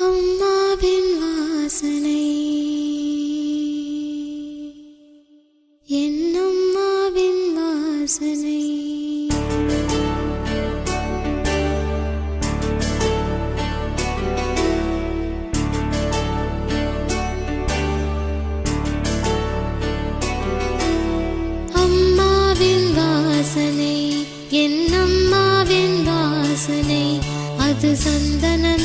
அம்மாவின் வாசனை. என் அம்மாவின் வாசனை. அம்மாவின் வாசனை என் அம்மாவின் வாசனை. சந்தன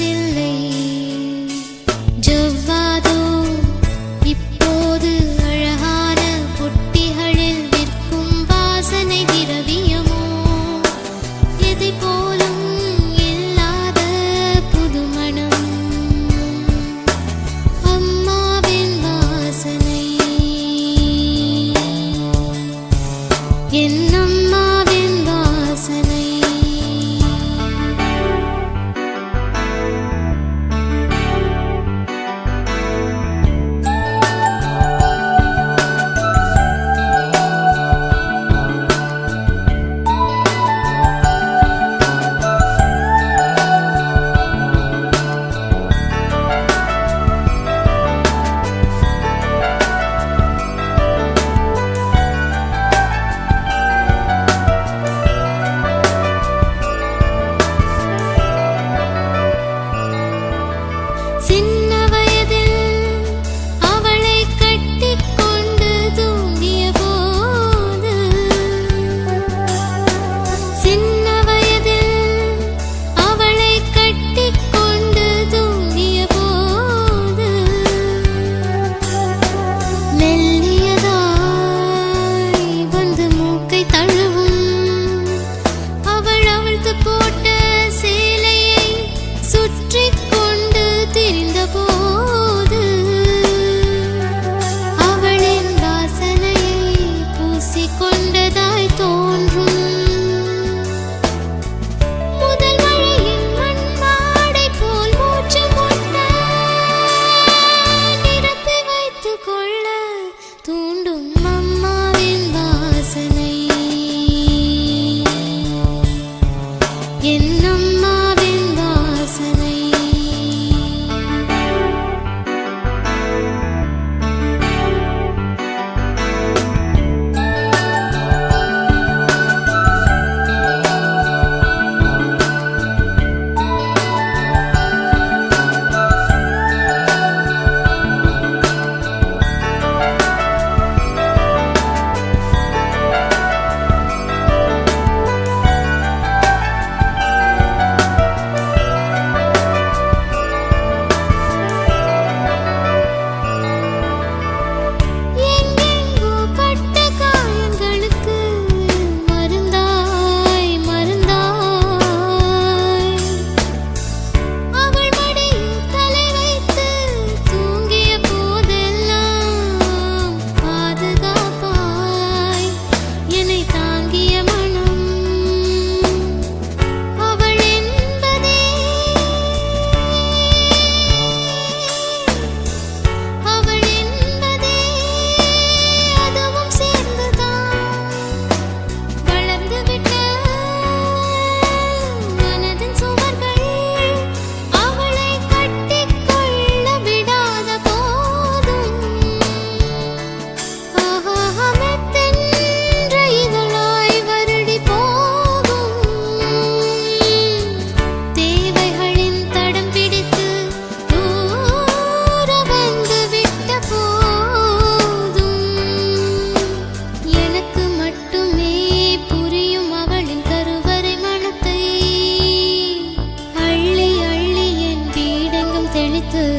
படுத்து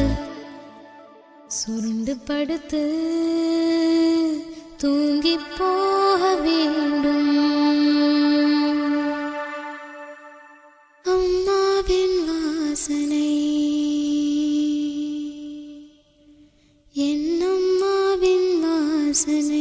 சுருண்டு படுத்து தூங்கி போக வேண்டும். அம்மாவின் வாசனை என் அம்மாவின் வாசனை.